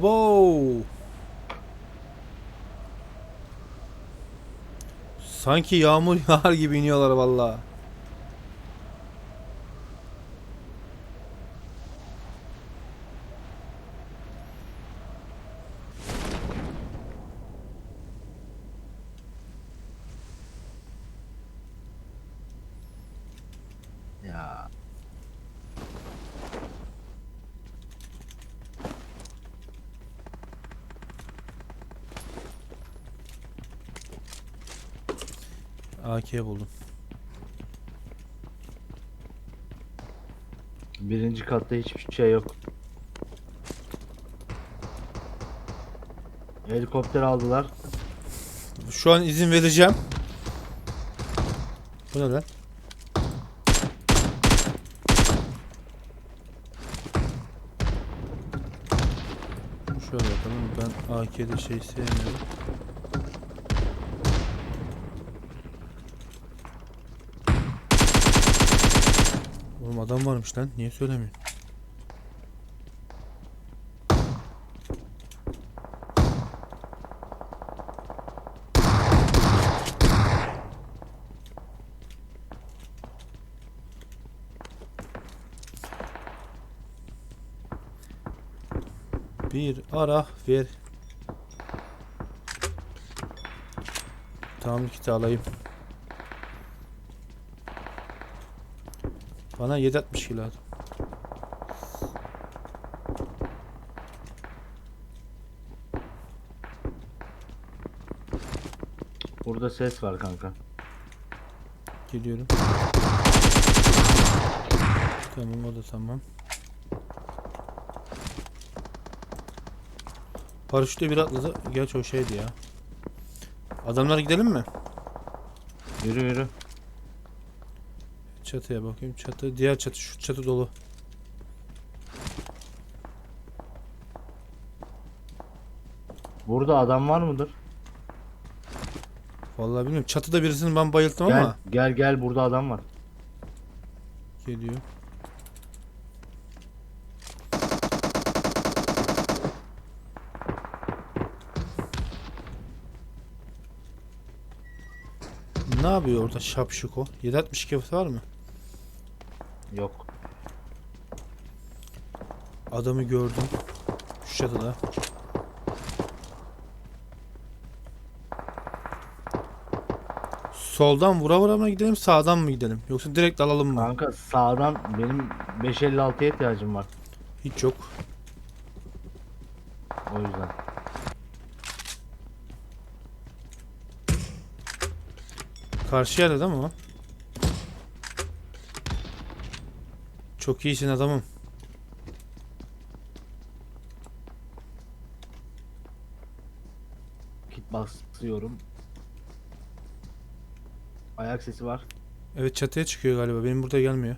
Abo. Sanki yağmur yağar gibi iniyorlar vallahi. AK buldum. Birinci katta hiçbir şey yok. Helikopter aldılar. Şu an izin vereceğim. Bu ne lan? Şöyle yapalım. Ben AK'de şey sevmiyorum. Adam varmış lan. Niye söylemiyorsun? Bir ara ver. Tamam kiti alayım. Bana 762 lazım. Burada ses var kanka. Geliyorum. Tamam o da tamam. Paraşütle bir atladı. Gerçi o şeydi ya. Adamlar gidelim mi? Yürü yürü. Çatıya bakayım. Çatı, diğer çatı, şu çatı dolu. Burada adam var mıdır? Vallahi bilmiyorum. Çatıda birisini ben bayılttım Gel ama gel gel burada adam var. geliyor. Ne yapıyor orada şapşuko? 762 var mı? Yok. Adamı gördüm. Şu çatıda. Soldan vura vura mı gidelim sağdan mı gidelim? Yoksa direkt alalım mı? Kanka sağdan benim 556'ya ihtiyacım var. Hiç yok. O yüzden. Karşı yerde değil mi o? Çok iyisin adamım. Kit basıyorum. Ayak sesi var. Evet çatıya çıkıyor galiba. Benim burada gelmiyor.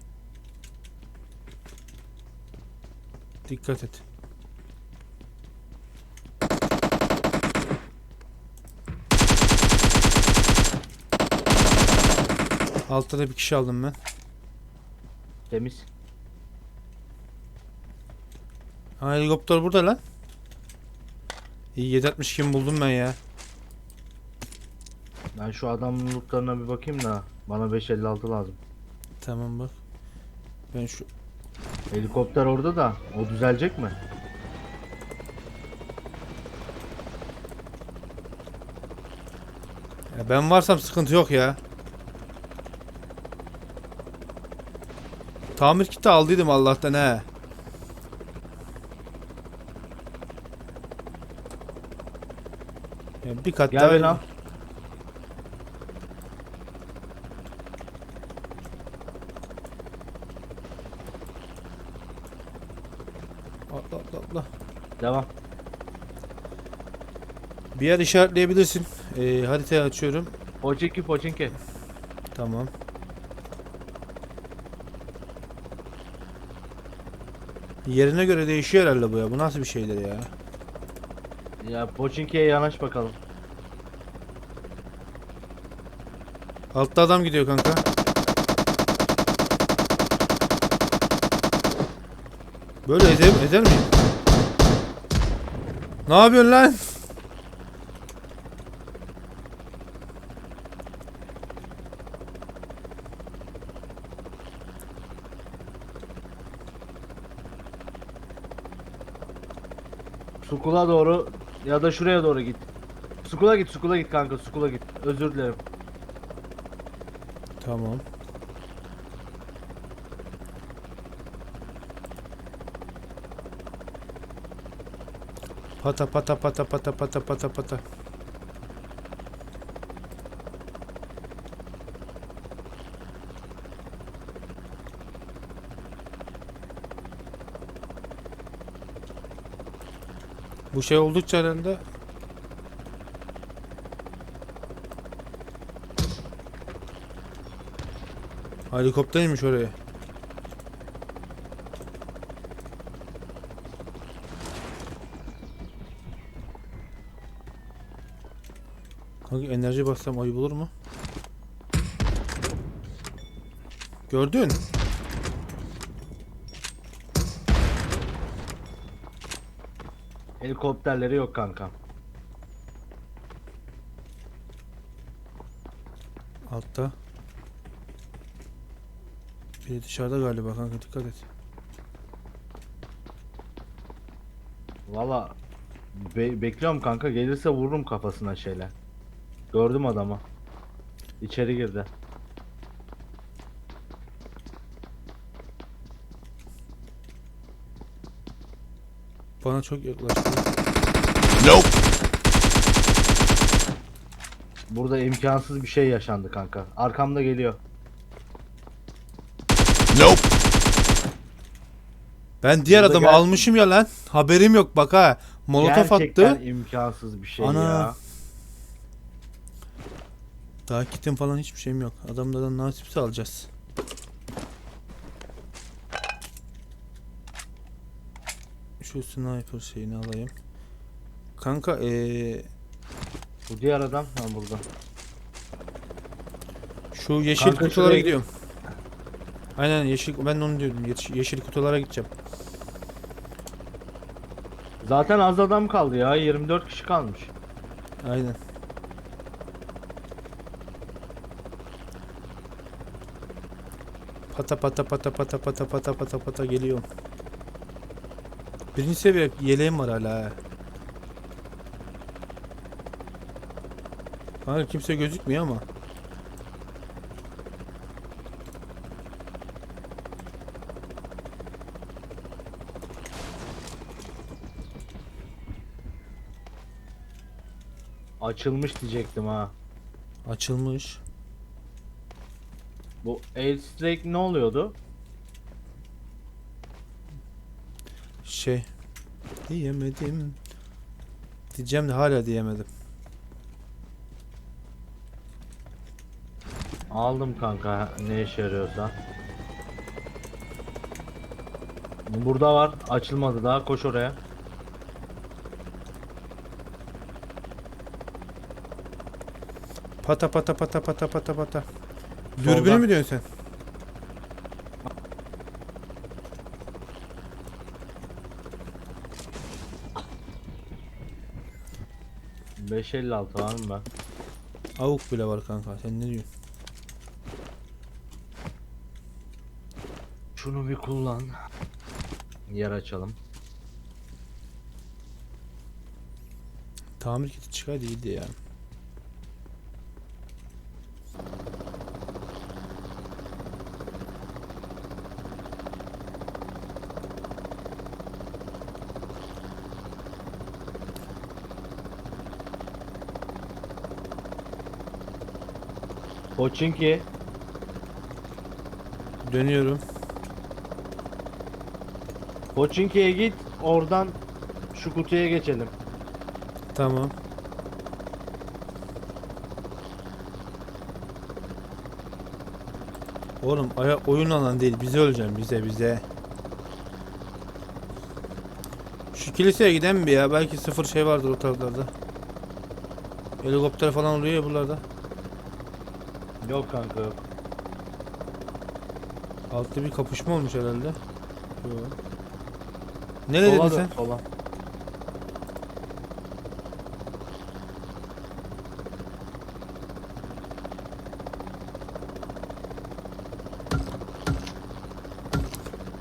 Dikkat et. Altta da bir kişi aldım ben. Temiz. Ha helikopter burada lan. İyi 762 buldum ben ya. Ben şu adamın lootlarına bir bakayım da bana 556 lazım. Tamam bak. Ben şu Helikopter orada da o düzelecek mi? ya ben varsam sıkıntı yok ya. Tamir kiti aldıydım Allah'tan he. Ya bir kat Gel daha beni al. Atla atla atla. Devam. Bir yer işaretleyebilirsin. Ee, haritayı açıyorum. Poçinki poçinki. Tamam. Yerine göre değişiyor herhalde bu ya. Bu nasıl bir şeydir ya? Ya Poçinki'ye yanaş bakalım. Altta adam gidiyor kanka. Böyle eder, eder miyim? Ne yapıyorsun lan? Sukula doğru ya da şuraya doğru git. Sukula git, Sukula git kanka, Sukula git. Özür dilerim. Tamam. Pata pata pata pata pata pata pata. Bu şey oldukça herhalde helikoptermiş oraya. Kanka enerji bassam ayıp olur mu? Gördün? Helikopterleri yok kanka. Altta. Biri dışarıda galiba kanka dikkat et. Valla be- bekliyorum kanka gelirse vururum kafasına şeyle. Gördüm adamı. İçeri girdi. Bana çok yaklaştı. Burada imkansız bir şey yaşandı kanka. Arkamda geliyor. Ben diğer Burada adamı gel- almışım ya lan. Haberim yok bak ha. Molotof Gerçekten attı. imkansız bir şey Ana. ya. Daha kitim falan hiçbir şeyim yok. Adamlardan nasipse alacağız. Şu sniper şeyini alayım. Kanka eee Bu diğer adam ha burada. şu yeşil Kanka kutulara şuraya gidiyorum. Aynen yeşil ben de onu diyordum. Yeş- Yeşil kutulara gideceğim. Zaten az adam kaldı ya. 24 kişi kalmış. Aynen. Pata pata pata pata pata pata pata pata geliyorum. Birinci seviye yeleğim var hala. ha. Kanka kimse gözükmüyor ama. Açılmış diyecektim ha. Açılmış. Bu Air Strike ne oluyordu? Şey. Diyemedim. Diyeceğim de hala diyemedim. Aldım kanka ne işe yarıyorsa. Burada var. Açılmadı daha. Koş oraya. Pata pata pata pata pata pata. Soldan. Dürbünü mü diyorsun sen? Beş elli altı var mı ben? Avuk bile var kanka. Sen ne diyorsun? Şunu bir kullan. Yer açalım. Tamir kiti çıkaydı iyiydi ya. Pochinki. Dönüyorum. Pochinki'ye git. Oradan şu kutuya geçelim. Tamam. Oğlum aya oyun alan değil. Bize öleceğim bize bize. Şu kiliseye giden mi ya? Belki sıfır şey vardır o taraflarda. Helikopter falan oluyor ya buralarda. Yok kanka yok. Altta bir kapışma olmuş herhalde. Yok. Nereye dedin sen? Sola.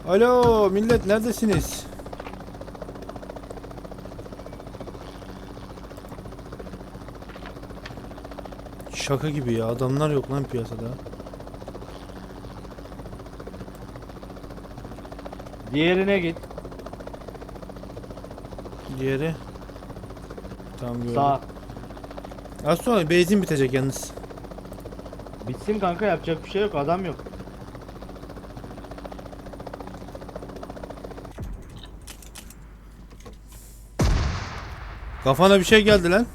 Alo millet neredesiniz? Şaka gibi ya adamlar yok lan piyasada. Diğerine git. Diğeri. Tamam gördüm. Sağ. Az sonra benzin bitecek yalnız. Bitsin kanka yapacak bir şey yok. Adam yok. Kafana bir şey geldi lan.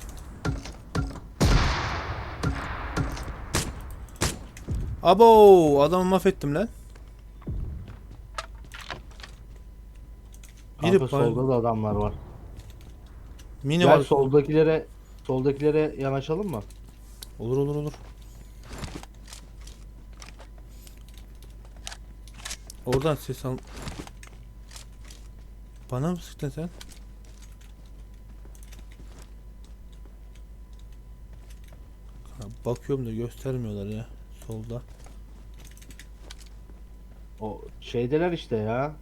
Abo adamı mahvettim lan. Biri Kanka solda da adamlar var. Mini Gel var. soldakilere soldakilere yanaşalım mı? Olur olur olur. Oradan ses al. Bana mı sıktın sen? Bakıyorum da göstermiyorlar ya solda. O şeydeler işte ya.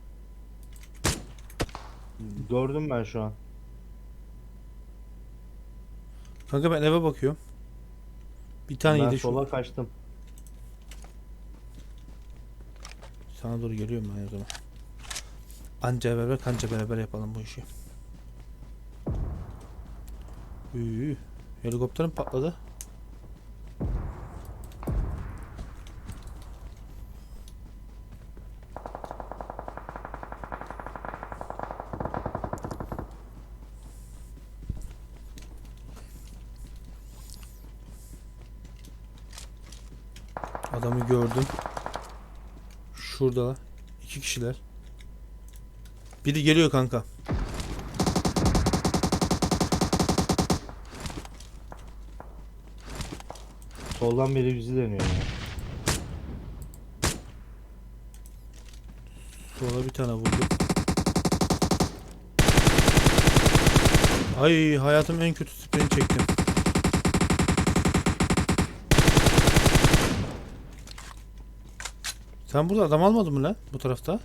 Gördüm ben şu an. Kanka ben eve bakıyorum. Bir tane ben yedi şu. sola kaçtım. Sana doğru geliyorum ben o zaman. Anca beraber kanca beraber yapalım bu işi. Üü, helikopterim patladı. Adamı gördüm. Şurada iki kişiler. Biri geliyor kanka. Soldan biri bizi deniyor ya. Sola bir tane vurdu. Ay hayatım en kötü spreyini çektim. Sen burada adam almadın mı lan bu tarafta?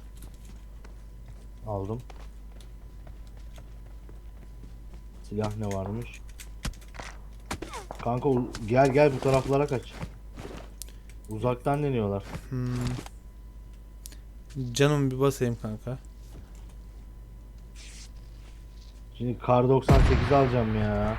Aldım. Silah ne varmış? Kanka gel gel bu taraflara kaç. Uzaktan deniyorlar. Hmm. Canım bir basayım kanka. Şimdi kar 98 alacağım ya.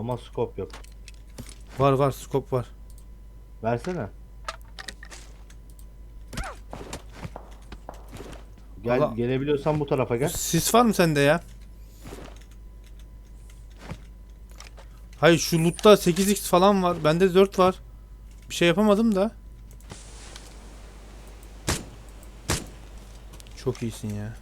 Ama scope yok. Var var scope var. Versene. Gel Allah- gelebiliyorsan bu tarafa gel. Sis var mı sende ya? Hayır şu loot'ta 8x falan var. Bende 4 var. Bir şey yapamadım da. Çok iyisin ya.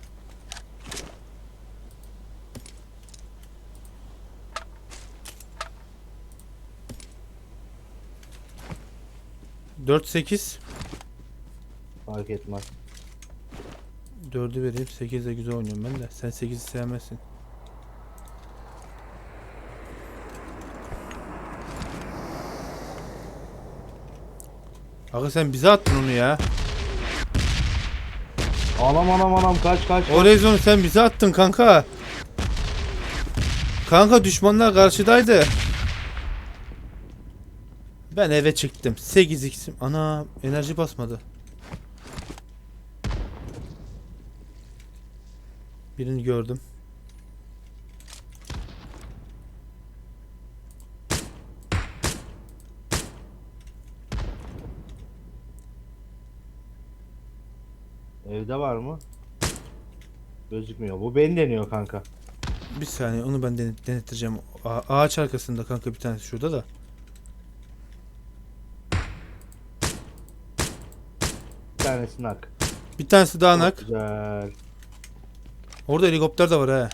Dört sekiz. Fark etmez. 4'ü vereyim. 8 de güzel oynuyorum ben de. Sen 8'i sevmezsin. Aga sen bize attın onu ya. Anam anam anam kaç kaç. O sen bize attın kanka. Kanka düşmanlar karşıdaydı. Ben eve çıktım. 8x'im. Ana enerji basmadı. Birini gördüm. Evde var mı? Gözükmüyor. Bu beni deniyor kanka. Bir saniye onu ben denet denettireceğim. A- ağaç arkasında kanka bir tanesi şurada da. Tanesi nak. Bir tanesi daha nak. Güzel. Orada helikopter de var ha.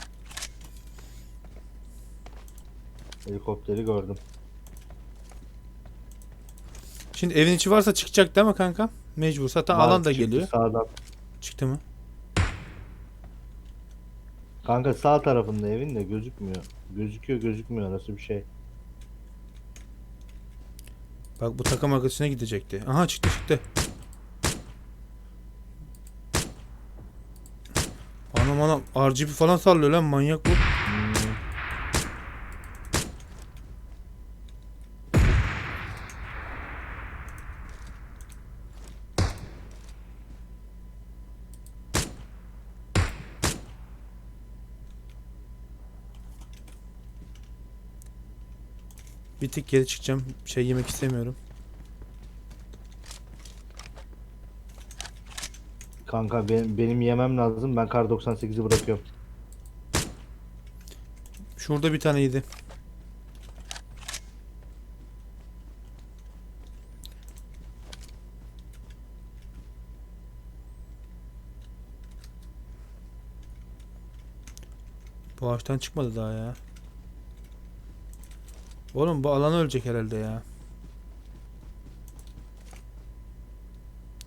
Helikopteri gördüm. Şimdi evin içi varsa çıkacak değil mi kanka? Mecbur. Zaten Var, alan da çıktı geliyor. Sağdan. Çıktı mı? Kanka sağ tarafında evin de gözükmüyor. Gözüküyor gözükmüyor arası bir şey. Bak bu takım arkadaşına gidecekti. Aha çıktı çıktı. Anam anam RGB falan sallıyor lan manyak bu. Bir tık geri çıkacağım. Şey yemek istemiyorum. Kanka benim, benim yemem lazım. Ben kar 98'i bırakıyorum. Şurada bir tane yedi. Bu ağaçtan çıkmadı daha ya. Oğlum bu alan ölecek herhalde ya.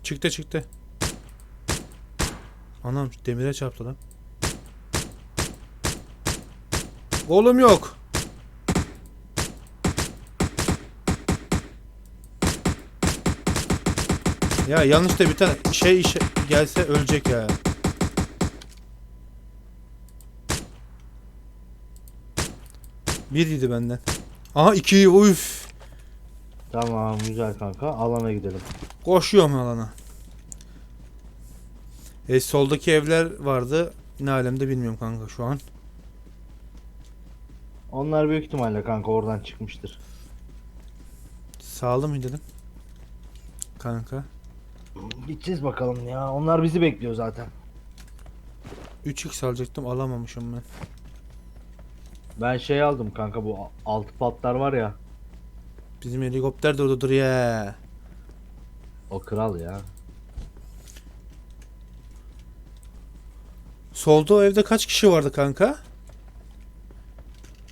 Çıktı çıktı. Anam demire çarptı lan. Oğlum yok. Ya yanlış da bir tane şey işe gelse ölecek ya. Bir yedi benden. Aha iki uf. Tamam güzel kanka. Alana gidelim. Koşuyorum alana. E, soldaki evler vardı. Ne alemde bilmiyorum kanka şu an. Onlar büyük ihtimalle kanka oradan çıkmıştır. Sağlı mı dedim? Kanka. Gideceğiz bakalım ya. Onlar bizi bekliyor zaten. 3x alacaktım alamamışım ben. Ben şey aldım kanka bu altı patlar var ya. Bizim helikopter de oradadır ya. O kral ya. Solda o evde kaç kişi vardı kanka?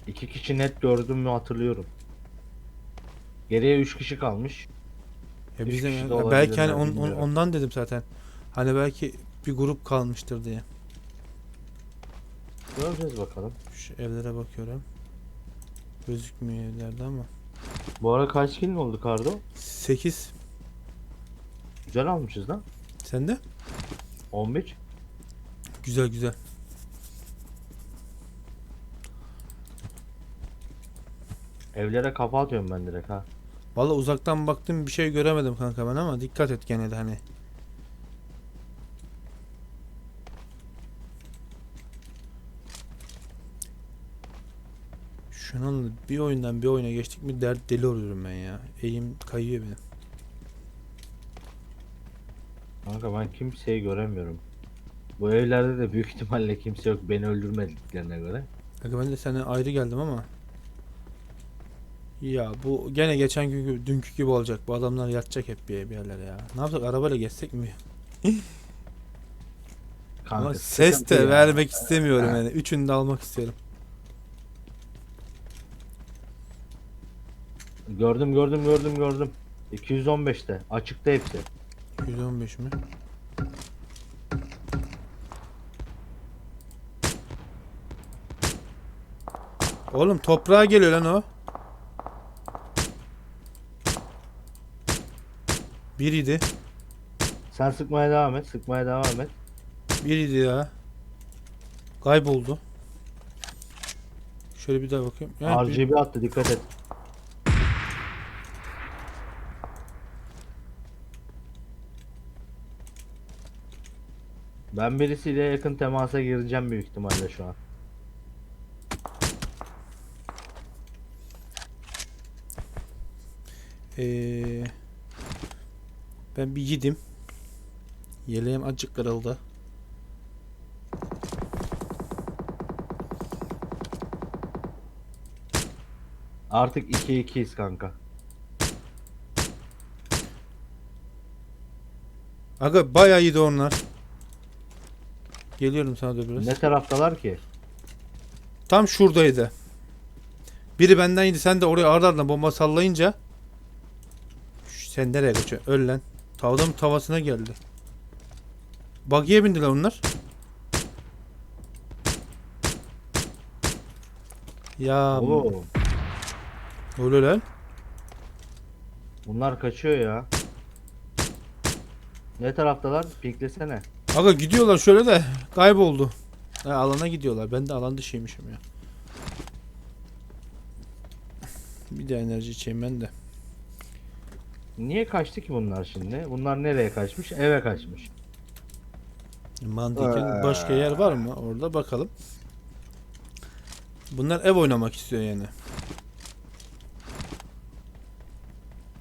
İki kişi net gördüm mü hatırlıyorum. Geriye üç kişi kalmış. Ya Üç bizim kişi de ya olabilirler, belki hani on- on- ondan dedim zaten. Hani belki bir grup kalmıştır diye. Göreceğiz bakalım. Şu evlere bakıyorum. Gözükmüyor evlerde ama. Bu ara kaç kill oldu Kardo? 8. Güzel almışız lan. Sende? 11. Güzel güzel. Evlere kafa atıyorum ben direkt ha. Valla uzaktan baktım bir şey göremedim kanka ben ama dikkat et gene de hani. Şunun bir oyundan bir oyuna geçtik mi dert deli oluyorum ben ya. Eğim kayıyor benim. Kanka ben kimseyi göremiyorum. Bu evlerde de büyük ihtimalle kimse yok beni öldürmediklerine göre. Kanka ben de sana ayrı geldim ama. Ya bu gene geçen günkü dünkü gibi olacak. Bu adamlar yatacak hep bir, bir yerlere ya. Ne yapsak arabayla geçsek mi? Kanka Ama ses de ya. vermek istemiyorum yani. Üçünü de almak istiyorum. Gördüm gördüm gördüm gördüm. 215'te açıkta hepsi. 115 mi? Oğlum toprağa geliyor lan o. Biriydi. Sen sıkmaya devam et sıkmaya devam et. Biriydi ya. Kayboldu. Şöyle bir daha bakayım. Yani bir- RGB attı dikkat et. Ben birisiyle yakın temasa gireceğim büyük ihtimalle şu an. Ee, ben bir gidim. Yeleğim acık kırıldı. Artık 2-2'yiz kanka. Aga bayağı iyiydi onlar. Geliyorum sana da biraz. Ne taraftalar ki? Tam şuradaydı. Biri benden yedi. Sen de oraya ardı ardına bomba sallayınca. Sen nereye kaçıyorsun? Öl lan. Tavlam tavasına geldi. Buggy'e bindiler onlar. Ya Oo. öyle lan. Bunlar kaçıyor ya. Ne taraftalar? Piklesene. Aga gidiyorlar şöyle de kayboldu. Ha, alana gidiyorlar. Ben de alan dışıymışım ya. Bir de enerji içeyim ben de. Niye kaçtı ki bunlar şimdi? Bunlar nereye kaçmış? Eve kaçmış. Mantıken başka yer var mı? Orada bakalım. Bunlar ev oynamak istiyor yani.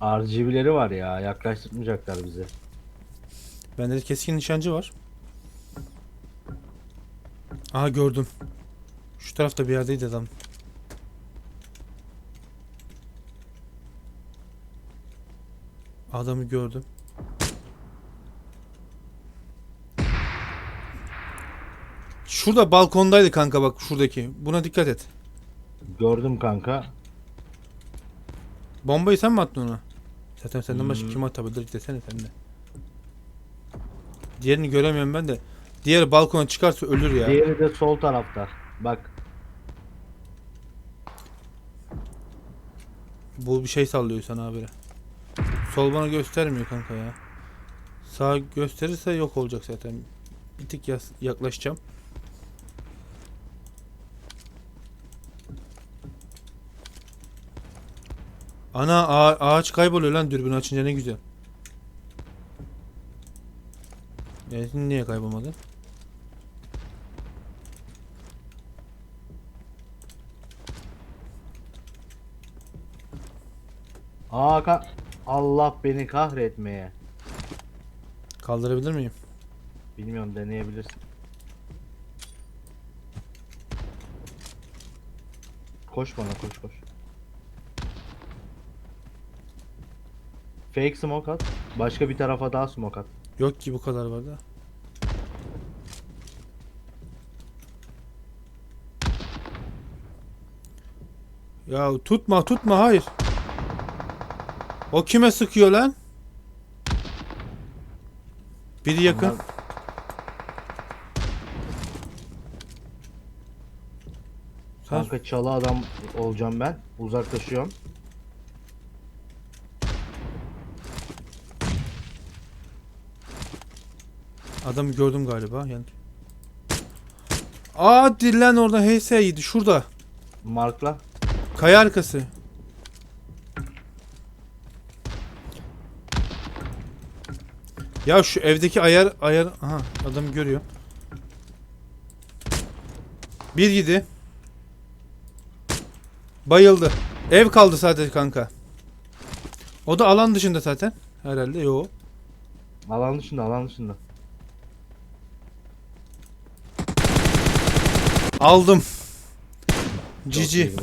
RGB'leri var ya. Yaklaştırmayacaklar bizi. Bende de keskin nişancı var. Aha gördüm. Şu tarafta bir yerdeydi adam. Adamı gördüm. Şurada balkondaydı kanka bak şuradaki. Buna dikkat et. Gördüm kanka. Bombayı sen mi attın ona? Zaten senden başka Hmm. kim atabilir desene sen de. Diğerini göremiyorum ben de. Diğeri balkona çıkarsa ölür ya. Diğeri de sol tarafta. Bak. Bu bir şey sallıyor sana habire. Sol bana göstermiyor kanka ya. Sağ gösterirse yok olacak zaten. Bir tık yaklaşacağım. Ana ağa- ağaç kayboluyor lan dürbün açınca ne güzel. Evet, niye kaybolmadı? Aa ka- Allah beni kahretmeye. Kaldırabilir miyim? Bilmiyorum deneyebilirsin. Koş bana koş koş. Fake smoke at. Başka bir tarafa daha smoke at. Yok ki bu kadar var da. Ya tutma tutma hayır. O kime sıkıyor lan? Biri yakın. Sen- Kanka çalı adam olacağım ben. Uzaklaşıyorum. Adamı gördüm galiba. Yani. Aa dillen orada HS'ydi şurada. Markla. Kaya arkası. Ya şu evdeki ayar ayar aha adam görüyor. Bir gidi. Bayıldı. Ev kaldı sadece kanka. O da alan dışında zaten. Herhalde yo. Alan dışında alan dışında. Aldım. Cici.